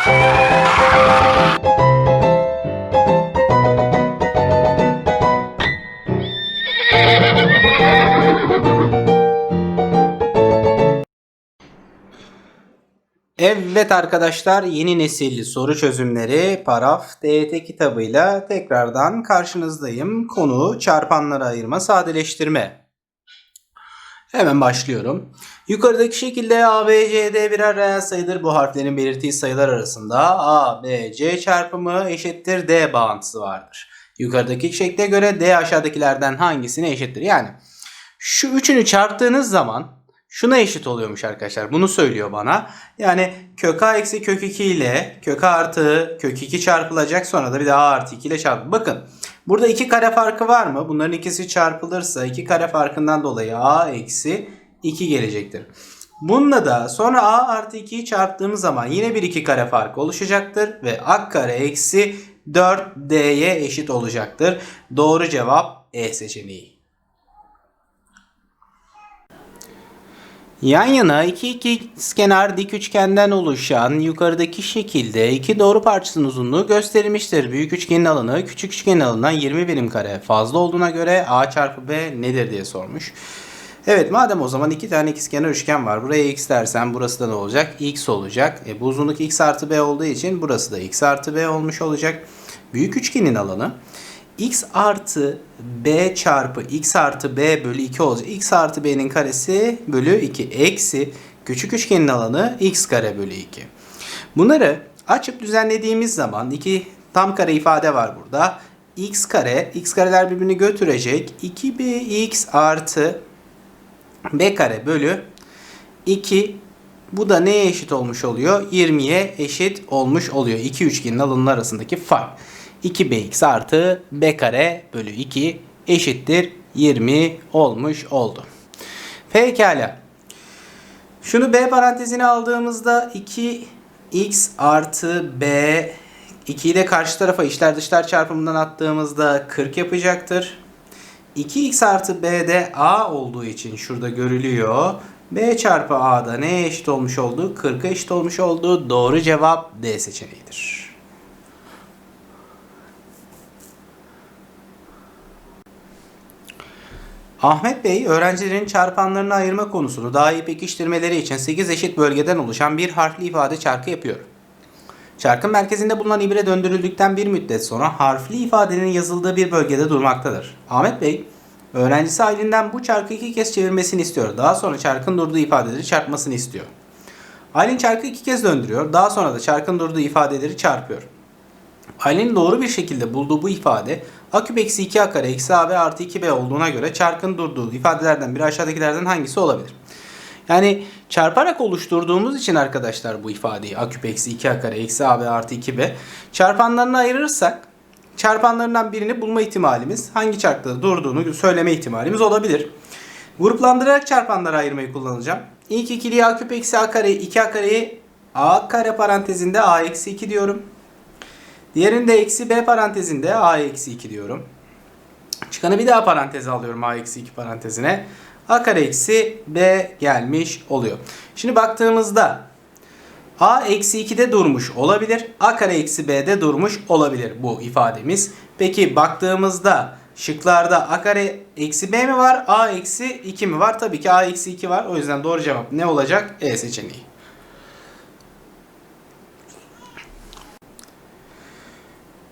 Evet arkadaşlar yeni nesil soru çözümleri Paraf DYT kitabıyla tekrardan karşınızdayım. Konu çarpanlara ayırma sadeleştirme. Hemen başlıyorum. Yukarıdaki şekilde A, B, C, D birer reel sayıdır. Bu harflerin belirttiği sayılar arasında A, B, C çarpımı eşittir D bağıntısı vardır. Yukarıdaki şekle göre D aşağıdakilerden hangisine eşittir? Yani şu üçünü çarptığınız zaman şuna eşit oluyormuş arkadaşlar. Bunu söylüyor bana. Yani kök a eksi kök 2 ile kök a artı kök 2 çarpılacak. Sonra da bir de a artı 2 ile çarpı. Bakın burada iki kare farkı var mı? Bunların ikisi çarpılırsa iki kare farkından dolayı a eksi 2 gelecektir. Bununla da sonra a artı 2'yi çarptığımız zaman yine bir iki kare farkı oluşacaktır. Ve a kare eksi 4d'ye eşit olacaktır. Doğru cevap E seçeneği. Yan yana iki ikizkenar dik üçgenden oluşan yukarıdaki şekilde iki doğru parçasının uzunluğu gösterilmiştir. Büyük üçgenin alanı küçük üçgenin alanından 20 birim kare fazla olduğuna göre a çarpı b nedir diye sormuş. Evet madem o zaman iki tane ikizkenar üçgen var. Buraya x dersen burası da ne olacak? x olacak. E, bu uzunluk x artı b olduğu için burası da x artı b olmuş olacak. Büyük üçgenin alanı x artı b çarpı x artı b bölü 2 olacak. x artı b'nin karesi bölü 2 eksi küçük üçgenin alanı x kare bölü 2. Bunları açıp düzenlediğimiz zaman iki tam kare ifade var burada. x kare, x kareler birbirini götürecek. 2bx artı b kare bölü 2 bu da neye eşit olmuş oluyor? 20'ye eşit olmuş oluyor. İki üçgenin alanları arasındaki fark. 2bx artı b kare bölü 2 eşittir 20 olmuş oldu. Pekala. Şunu b parantezine aldığımızda 2x artı b 2'yi de karşı tarafa içler dışlar çarpımından attığımızda 40 yapacaktır. 2x artı b de a olduğu için şurada görülüyor. b çarpı a da neye eşit olmuş oldu? 40'a eşit olmuş oldu. Doğru cevap D seçeneğidir. Ahmet Bey öğrencilerin çarpanlarını ayırma konusunu daha iyi pekiştirmeleri için 8 eşit bölgeden oluşan bir harfli ifade çarkı yapıyor. Çarkın merkezinde bulunan ibre döndürüldükten bir müddet sonra harfli ifadenin yazıldığı bir bölgede durmaktadır. Ahmet Bey, öğrencisi Aylin'den bu çarkı iki kez çevirmesini istiyor. Daha sonra çarkın durduğu ifadeleri çarpmasını istiyor. Aylin çarkı iki kez döndürüyor. Daha sonra da çarkın durduğu ifadeleri çarpıyor. Aylin'in doğru bir şekilde bulduğu bu ifade a küp eksi 2a kare eksi ab artı 2b olduğuna göre çarkın durduğu ifadelerden biri aşağıdakilerden hangisi olabilir? Yani çarparak oluşturduğumuz için arkadaşlar bu ifadeyi a küp eksi 2a kare eksi ab artı 2b çarpanlarını ayırırsak çarpanlarından birini bulma ihtimalimiz hangi çarkta durduğunu söyleme ihtimalimiz olabilir. Gruplandırarak çarpanları ayırmayı kullanacağım. İlk ikiliye a küp eksi a kare 2a kareyi a kare parantezinde a eksi 2 diyorum. Diğerinde eksi b parantezinde a eksi 2 diyorum. Çıkanı bir daha paranteze alıyorum a eksi 2 parantezine. a kare eksi b gelmiş oluyor. Şimdi baktığımızda a eksi 2'de durmuş olabilir. a kare eksi b'de durmuş olabilir bu ifademiz. Peki baktığımızda şıklarda a kare eksi b mi var a eksi 2 mi var? Tabii ki a eksi 2 var. O yüzden doğru cevap ne olacak? E seçeneği.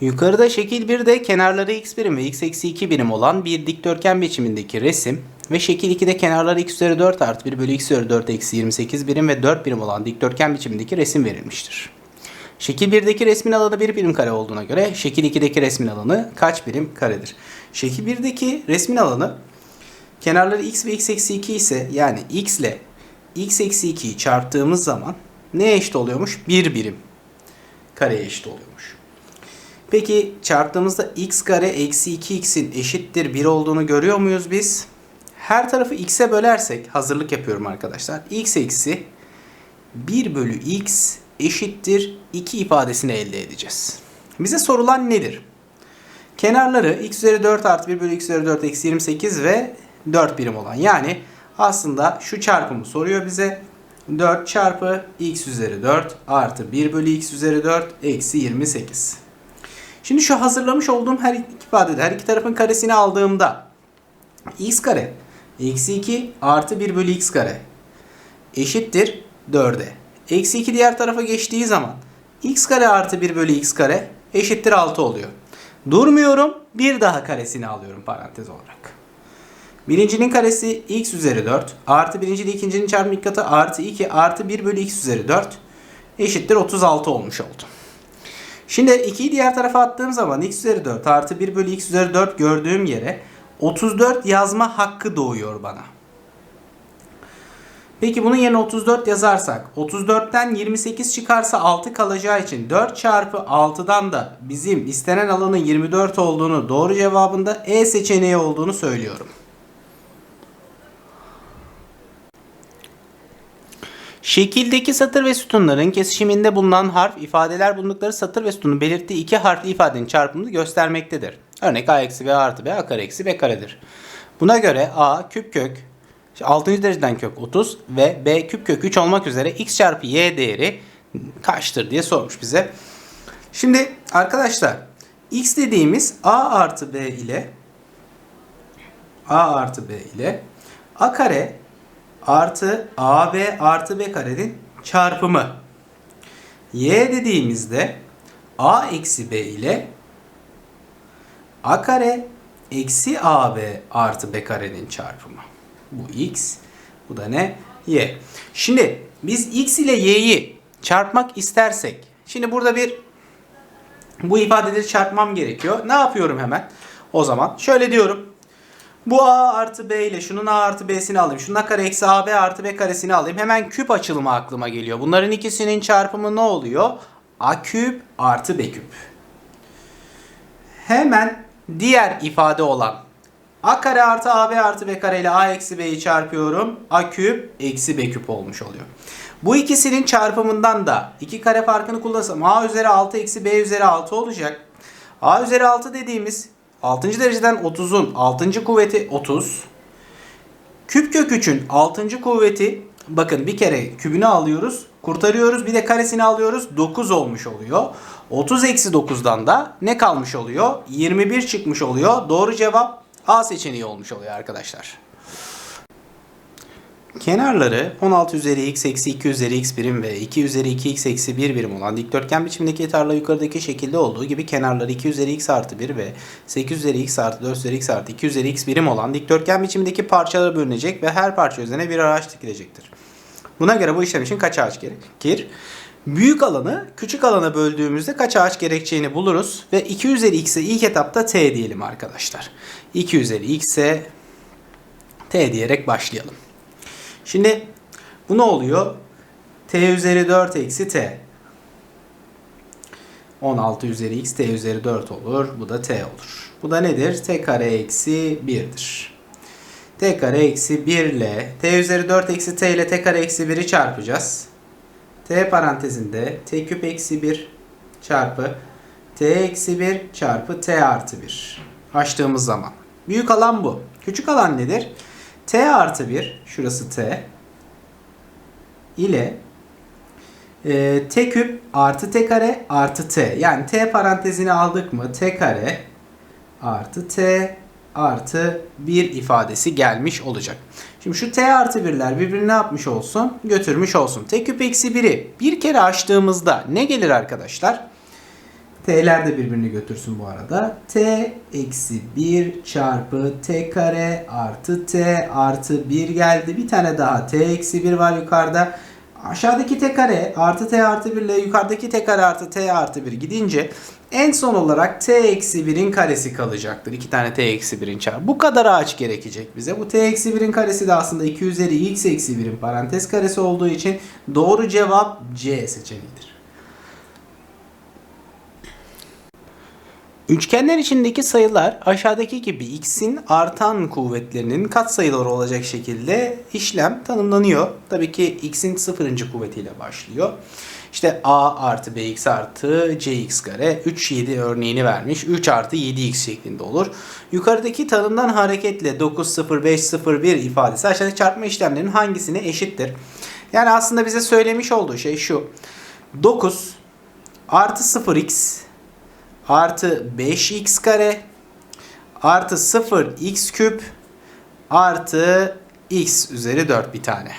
Yukarıda şekil 1'de kenarları x birim ve x eksi 2 birim olan bir dikdörtgen biçimindeki resim ve şekil 2'de kenarları x üzeri 4 artı 1 bölü x üzeri 4 eksi 28 birim ve 4 birim olan dikdörtgen biçimindeki resim verilmiştir. Şekil 1'deki resmin alanı 1 birim kare olduğuna göre şekil 2'deki resmin alanı kaç birim karedir? Şekil 1'deki resmin alanı kenarları x ve x eksi 2 ise yani x ile x eksi 2'yi çarptığımız zaman neye eşit oluyormuş? 1 birim kareye eşit oluyormuş. Peki çarptığımızda x kare eksi 2x'in eşittir 1 olduğunu görüyor muyuz biz? Her tarafı x'e bölersek hazırlık yapıyorum arkadaşlar. x eksi 1 bölü x eşittir 2 ifadesini elde edeceğiz. Bize sorulan nedir? Kenarları x üzeri 4 artı 1 bölü x üzeri 4 eksi 28 ve 4 birim olan. Yani aslında şu çarpımı soruyor bize. 4 çarpı x üzeri 4 artı 1 bölü x üzeri 4 eksi 28. Şimdi şu hazırlamış olduğum her iki ifadede her iki tarafın karesini aldığımda x kare eksi 2 artı 1 bölü x kare eşittir 4'e. Eksi 2 diğer tarafa geçtiği zaman x kare artı 1 bölü x kare eşittir 6 oluyor. Durmuyorum bir daha karesini alıyorum parantez olarak. Birincinin karesi x üzeri 4 artı birinci ile ikincinin çarpım ilk katı artı 2 artı 1 bölü x üzeri 4 eşittir 36 olmuş oldu. Şimdi 2'yi diğer tarafa attığım zaman x üzeri 4 artı 1 bölü x üzeri 4 gördüğüm yere 34 yazma hakkı doğuyor bana. Peki bunun yerine 34 yazarsak 34'ten 28 çıkarsa 6 kalacağı için 4 çarpı 6'dan da bizim istenen alanın 24 olduğunu doğru cevabında E seçeneği olduğunu söylüyorum. Şekildeki satır ve sütunların kesişiminde bulunan harf ifadeler bulundukları satır ve sütunun belirttiği iki harfli ifadenin çarpımını göstermektedir. Örnek a eksi b artı b a kare eksi b karedir. Buna göre a küp kök 6. dereceden kök 30 ve b küp kök 3 olmak üzere x çarpı y değeri kaçtır diye sormuş bize. Şimdi arkadaşlar x dediğimiz a artı b ile a artı b ile a kare artı AB artı B karenin çarpımı. Y dediğimizde A eksi B ile A kare eksi AB artı B karenin çarpımı. Bu X. Bu da ne? Y. Şimdi biz X ile Y'yi çarpmak istersek. Şimdi burada bir bu ifadeleri çarpmam gerekiyor. Ne yapıyorum hemen? O zaman şöyle diyorum. Bu a artı b ile şunun a artı b'sini alayım. Şunun a kare eksi ab artı b karesini alayım. Hemen küp açılımı aklıma geliyor. Bunların ikisinin çarpımı ne oluyor? a küp artı b küp. Hemen diğer ifade olan a kare artı ab artı b kare ile a eksi b'yi çarpıyorum. a küp eksi b küp olmuş oluyor. Bu ikisinin çarpımından da iki kare farkını kullansam a üzeri 6 eksi b üzeri 6 olacak. a üzeri 6 dediğimiz 6. dereceden 30'un 6. kuvveti 30. Küp kök 3'ün 6. kuvveti bakın bir kere kübünü alıyoruz. Kurtarıyoruz. Bir de karesini alıyoruz. 9 olmuş oluyor. 30 eksi 9'dan da ne kalmış oluyor? 21 çıkmış oluyor. Doğru cevap A seçeneği olmuş oluyor arkadaşlar. Kenarları 16 üzeri x eksi 2 üzeri x birim ve 2 üzeri 2x eksi 1 birim olan dikdörtgen biçimindeki tarla yukarıdaki şekilde olduğu gibi kenarları 2 üzeri x artı 1 ve 8 üzeri x artı 4 üzeri x artı 2 üzeri x birim olan dikdörtgen biçimindeki parçalara bölünecek ve her parça üzerine bir ağaç dikilecektir. Buna göre bu işlem için kaç ağaç gerekir? Büyük alanı küçük alana böldüğümüzde kaç ağaç gerekeceğini buluruz ve 2 üzeri x'e ilk etapta t diyelim arkadaşlar. 2 üzeri x'e t diyerek başlayalım. Şimdi bu ne oluyor? t üzeri 4 eksi t. 16 üzeri x t üzeri 4 olur. Bu da t olur. Bu da nedir? t kare eksi 1'dir. t kare eksi 1 ile t üzeri 4 eksi t ile t kare eksi 1'i çarpacağız. t parantezinde t küp eksi 1 çarpı t eksi 1 çarpı t artı 1. Açtığımız zaman. Büyük alan bu. Küçük alan nedir? T artı 1 şurası t ile e, t küp artı t kare artı t yani t parantezini aldık mı t kare artı t artı 1 ifadesi gelmiş olacak. Şimdi şu t artı 1'ler birbirini ne yapmış olsun? Götürmüş olsun. t küp eksi 1'i bir kere açtığımızda ne gelir arkadaşlar? T'ler de birbirini götürsün bu arada. T eksi 1 çarpı T kare artı T artı 1 geldi. Bir tane daha T eksi 1 var yukarıda. Aşağıdaki T kare artı T artı 1 ile yukarıdaki T kare artı T artı 1 gidince en son olarak T eksi 1'in karesi kalacaktır. İki tane T eksi 1'in çarpı. Bu kadar ağaç gerekecek bize. Bu T eksi 1'in karesi de aslında 2 üzeri x eksi 1'in parantez karesi olduğu için doğru cevap C seçeneğidir. Üçgenler içindeki sayılar aşağıdaki gibi x'in artan kuvvetlerinin katsayıları olacak şekilde işlem tanımlanıyor. Tabii ki x'in sıfırıncı kuvvetiyle başlıyor. İşte a artı bx artı cx kare 3 7 örneğini vermiş. 3 artı 7x şeklinde olur. Yukarıdaki tanımdan hareketle 9 0 5 0 1 ifadesi aşağıdaki çarpma işlemlerinin hangisine eşittir? Yani aslında bize söylemiş olduğu şey şu. 9 artı 0x artı 5x kare artı 0x küp artı x üzeri 4 bir tane.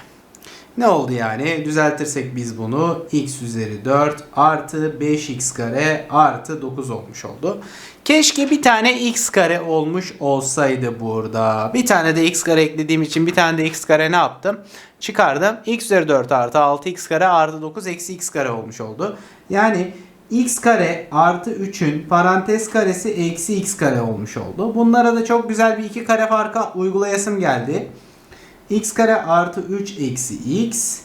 Ne oldu yani? Düzeltirsek biz bunu x üzeri 4 artı 5x kare artı 9 olmuş oldu. Keşke bir tane x kare olmuş olsaydı burada. Bir tane de x kare eklediğim için bir tane de x kare ne yaptım? Çıkardım. x üzeri 4 artı 6x kare artı 9 eksi x kare olmuş oldu. Yani x kare artı 3'ün parantez karesi eksi x kare olmuş oldu. Bunlara da çok güzel bir iki kare farkı uygulayasım geldi x kare artı 3 eksi x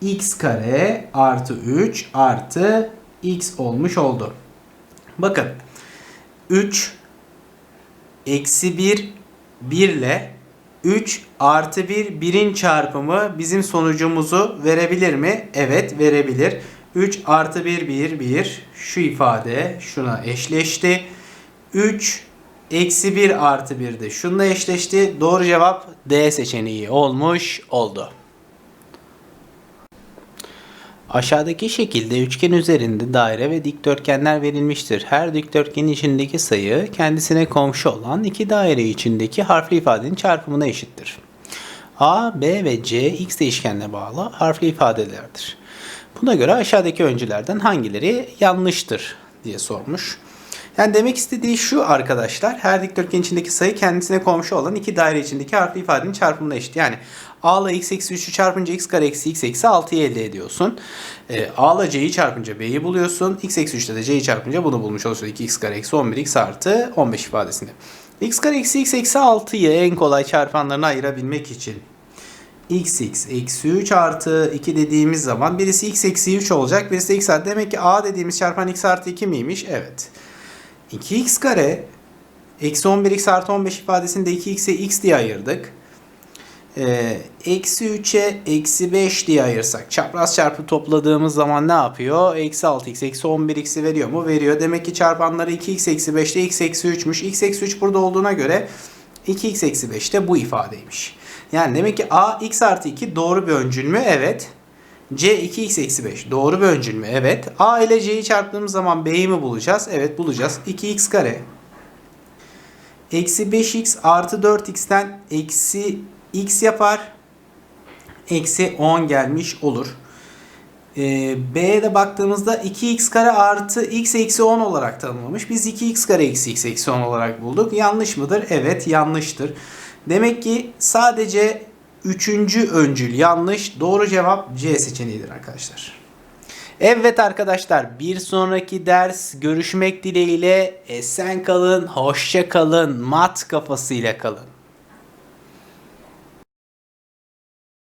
x kare artı 3 artı x olmuş oldu. Bakın 3 eksi 1 1 ile 3 artı 1 1'in çarpımı bizim sonucumuzu verebilir mi? Evet verebilir. 3 artı 1 1 1 şu ifade şuna eşleşti. 3 Eksi 1 artı 1 de şununla eşleşti. Doğru cevap D seçeneği olmuş oldu. Aşağıdaki şekilde üçgen üzerinde daire ve dikdörtgenler verilmiştir. Her dikdörtgenin içindeki sayı kendisine komşu olan iki daire içindeki harfli ifadenin çarpımına eşittir. A, B ve C x değişkenine bağlı harfli ifadelerdir. Buna göre aşağıdaki öncülerden hangileri yanlıştır diye sormuş. Yani demek istediği şu arkadaşlar. Her dikdörtgen içindeki sayı kendisine komşu olan iki daire içindeki harfli ifadenin çarpımına eşit. Yani a ile x eksi 3'ü çarpınca x kare eksi x eksi 6'yı elde ediyorsun. E, a ile c'yi çarpınca b'yi buluyorsun. x eksi 3'te de c'yi çarpınca bunu bulmuş oluyorsun. 2x kare eksi 11 x artı 15 ifadesinde. x kare eksi x eksi 6'yı en kolay çarpanlarına ayırabilmek için x x eksi 3 artı 2 dediğimiz zaman birisi x eksi 3 olacak. Birisi x artı. Demek ki a dediğimiz çarpan x artı 2 miymiş? Evet. 2x kare eksi 11x artı 15 ifadesini de 2x'e x diye ayırdık. Ee, eksi 3'e eksi 5 diye ayırsak çapraz çarpı topladığımız zaman ne yapıyor? Eksi 6x eksi 11x'i veriyor mu? Veriyor. Demek ki çarpanları 2x eksi 5'te x eksi 3'müş. x eksi 3 burada olduğuna göre 2x eksi 5 de bu ifadeymiş. Yani demek ki a x artı 2 doğru bir öncül mü? Evet. C 2x eksi 5 doğru bir öncül mü? Evet. A ile C'yi çarptığımız zaman B'yi mi bulacağız? Evet bulacağız. 2x kare eksi 5x artı 4x'ten eksi x yapar. Eksi 10 gelmiş olur. Ee, B'ye de baktığımızda 2x kare artı x eksi 10 olarak tanımlamış. Biz 2x kare eksi x eksi 10 olarak bulduk. Yanlış mıdır? Evet yanlıştır. Demek ki sadece üçüncü öncül yanlış. Doğru cevap C seçeneğidir arkadaşlar. Evet arkadaşlar bir sonraki ders görüşmek dileğiyle esen kalın, hoşça kalın, mat kafasıyla kalın.